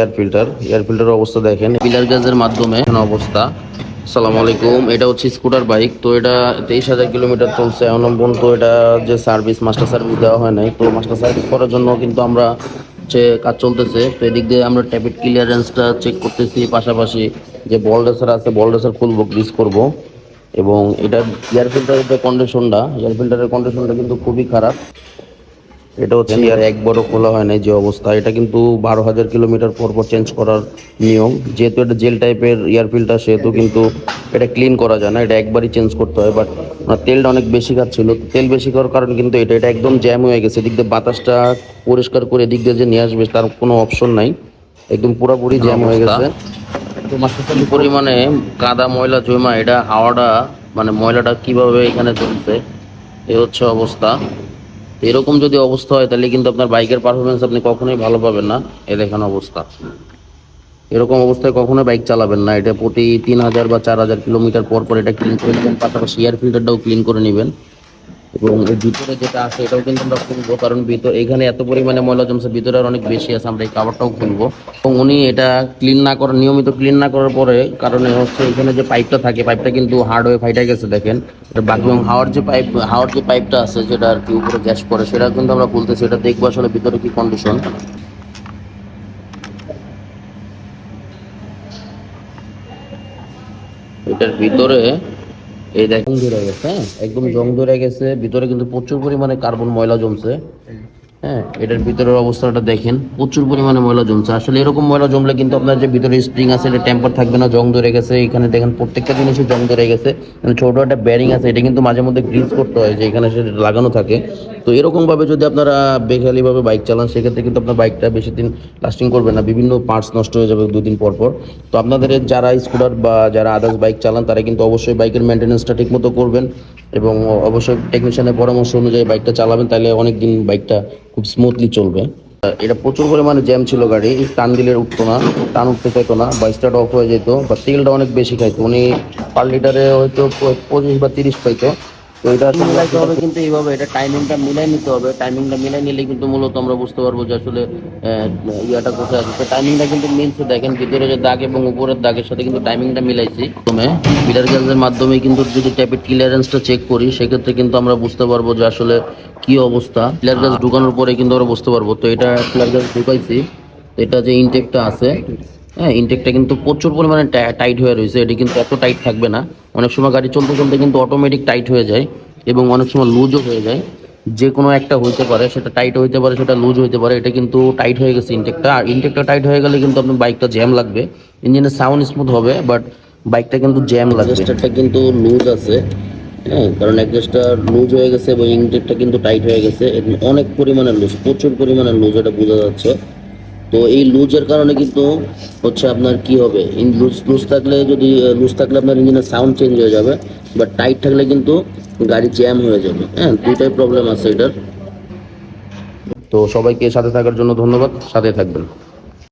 Air filter air ফিল্টারের অবস্থা দেখেন। Pillar গ্যাসের মাধ্যমে অবস্থা। আসসালামু আলাইকুম, এটা হচ্ছে স্কুটার বাইক তো এটা তেইশ হাজার কিলোমিটার চলছে। এখন পর্যন্ত এটা যে সার্ভিস মাস্টার সার্ভিস দেওয়া হয় নাই। তো মাস্টার সার্ভিস করার জন্য কিন্তু আমরা হচ্ছে কাজ চলতেছে, তো এদিক দিয়ে আমরা ট্যাপিড ক্লিয়ারেন্সটা চেক করতেছি। পাশাপাশি যে বল আছে বল খুলবো গ্রিস করব। এবং এটা এয়ার ফিল্টারের যে কন্ডিশনটা এয়ার ফিল্টারের কন্ডিশনটা কিন্তু খুবই খারাপ। এটা হচ্ছে আর একবারও খোলা হয় নাই যে অবস্থা। এটা কিন্তু বারো হাজার কিলোমিটার পর পর চেঞ্জ করার নিয়ম। যেহেতু এটা জেল টাইপের এয়ার ফিল্টার সেহেতু কিন্তু এটা ক্লিন করা যায় না। এটা একবারই চেঞ্জ করতে হয়। বাট তেলটা অনেক বেশি খাচ্ছিল। তেল বেশি করার কারণে কিন্তু এটা এটা একদম জ্যাম হয়ে গেছে। এদিক দিয়ে বাতাসটা পরিষ্কার করে এদিক দিয়ে যে নিয়ে আসবে তার কোনো অপশন নাই। একদম পুরোপুরি জ্যাম হয়ে গেছে। পরিমাণে কাদা ময়লা জমা এটা হাওয়াটা মানে ময়লাটা কীভাবে এখানে চলছে এ হচ্ছে অবস্থা। তো এরকম যদি অবস্থা হয়, তাহলে কিন্তু আপনার বাইকের পারফরমেন্স আপনি কখনোই ভালো পাবেন না। এ দেখানো অবস্থা। এরকম অবস্থায় কখনো বাইক চালাবেন না। এটা প্রতি তিন হাজার বা চার হাজার কিলোমিটার পর পর এটা ক্লিন করে নেবেন। পাশাপাশি এয়ার ফিল্টারটাও ক্লিন করে নেবেন। এবং এর ভিতরে যেটা আছে, এটাও কিন্তু আমরা খুলবো, কারণ ভিতর, এখানে এত পরিমাণে ময়লা জমছে, ভিতরে অনেক বেশি আছে, আমরা এই কাভারটাও খুলবো। এবং উনি এটা ক্লিন না করার, নিয়মিত ক্লিন না করার পরে, কারণে হচ্ছে এখানে যে পাইপটা থাকে পাইপটা কিন্তু হার্ড হয়ে ফাইটা গেছে, দেখেন। বাকি এবং হাওয়ার যে পাইপ হাওয়ার যে পাইপটা আছে, যেটা আর কি উপরে গ্যাস পড়ে সেটা কিন্তু আমরা খুলতেছি, এটা দেখব আসলে ভিতরে কি কন্ডিশন এটার ভিতরে এই দেখুন ধরে গেছে হ্যাঁ? একদম জং ধরে গেছে ভিতরে কিন্তু প্রচুর পরিমাণে কার্বন ময়লা জমছে। হ্যাঁ এটার ভিতরের অবস্থাটা দেখেন প্রচুর পরিমাণে ময়লা জমছে। আসলে এরকম ময়লা জমলে কিন্তু আপনার যে ভিতরে স্প্রিং আছে এটা টেম্পার থাকবে না জং ধরে গেছে। এখানে দেখেন প্রত্যেকটা জিনিসই জং ধরে গেছে। ছোট একটা ব্যারিং আছে এটা কিন্তু মাঝে মধ্যে গ্রিজ করতে হয় যে এখানে সেটা লাগানো থাকে। তো এরকমভাবে যদি আপনারা বেখালিভাবে বাইক চালান, সেক্ষেত্রে কিন্তু আপনার বাইকটা বেশি দিন লাস্টিং করবে না, বিভিন্ন পার্টস নষ্ট হয়ে যাবে দুদিন পর পর। তো আপনাদের যারা স্কুটার বা যারা আদার্স বাইক চালান, তারা কিন্তু অবশ্যই বাইকের মেনটেন্যান্সটা ঠিকমতো করবেন এবং অবশ্যই টেকনিশিয়ানের পরামর্শ অনুযায়ী বাইকটা চালাবেন, তাহলে অনেক দিন বাইকটা খুব স্মুথলি চলবে। এটা প্রচুর পরিমাণে জ্যাম ছিল গাড়ি টান দিলে উঠতো না, টান উঠতে চাইতো না, বা স্টার্ট অফ হয়ে যেত, বা তেলটা অনেক বেশি খাইতো। উনি পার লিটারে হয়তো পঁচিশ বা তিরিশ পাইতো। তো এটা মিলাইতে হবে কিন্তু এইভাবে এটা টাইমিংটা মিলাই নিতে হবে। টাইমিংটা মিলাই নিলে কিন্তু মূলত আমরা বুঝতে পারব যে আসলে ইয়াটা কোথায় আছে। টাইমিংটা কিন্তু মিলছে দেখেন ভিতরে যে দাগ এবং উপরের দাগের সাথে কিন্তু টাইমিংটা মিলাইছি। প্রথমে মাধ্যমে কিন্তু যদি ট্যাপের ক্লিয়ারেন্সটা চেক করি সেক্ষেত্রে কিন্তু আমরা বুঝতে পারব যে আসলে কি অবস্থা। ক্লিয়ার গ্যাস ঢুকানোর পরে কিন্তু আমরা বুঝতে পারব। তো এটা ক্লিয়ার গ্যাস ঢুকাইছি। এটা যে ইনটেকটা আছে হ্যাঁ ইনটেকটা কিন্তু প্রচুর পরিমাণে টাইট হয়ে রয়েছে। এটি কিন্তু এত টাইট থাকবে না। অনেক সময় গাড়ি চলতে চলতে কিন্তু অটোমেটিক টাইট হয়ে যায় এবং অনেক সময় লুজও হয়ে যায়। যে কোনো একটা হইতে পারে, সেটা টাইট হইতে পারে, সেটা লুজ হইতে পারে, এটা কিন্তু টাইট হয়ে গেছে ইনটেকটা আর ইনটেকটা টাইট হয়ে গেলে কিন্তু আপনার বাইকটা জ্যাম লাগবে। ইঞ্জিনের সাউন্ড স্মুথ হবে বাট বাইকটা কিন্তু জ্যাম লাগবে। স্টারটা কিন্তু লুজ আছে হ্যাঁ কারণ অ্যাডজাস্টটা লুজ হয়ে গেছে এবং ইনটেকটা কিন্তু টাইট হয়ে গেছে। অনেক পরিমাণে লুজ প্রচুর পরিমাণে লুজ এটা বোঝা যাচ্ছে। তো এই লুজের কারণে কিন্তু হচ্ছে আপনার কি হবে? লুজ লুজ থাকলে যদি লুজ থাকলে আপনার ইঞ্জিনের সাউন্ড চেঞ্জ হয়ে যাবে বা টাইট থাকলে কিন্তু গাড়ি জ্যাম হয়ে যাবে। হ্যাঁ দুইটাই প্রবলেম আছে এটার। তো সবাইকে সাথে থাকার জন্য ধন্যবাদ, সাথে থাকবেন।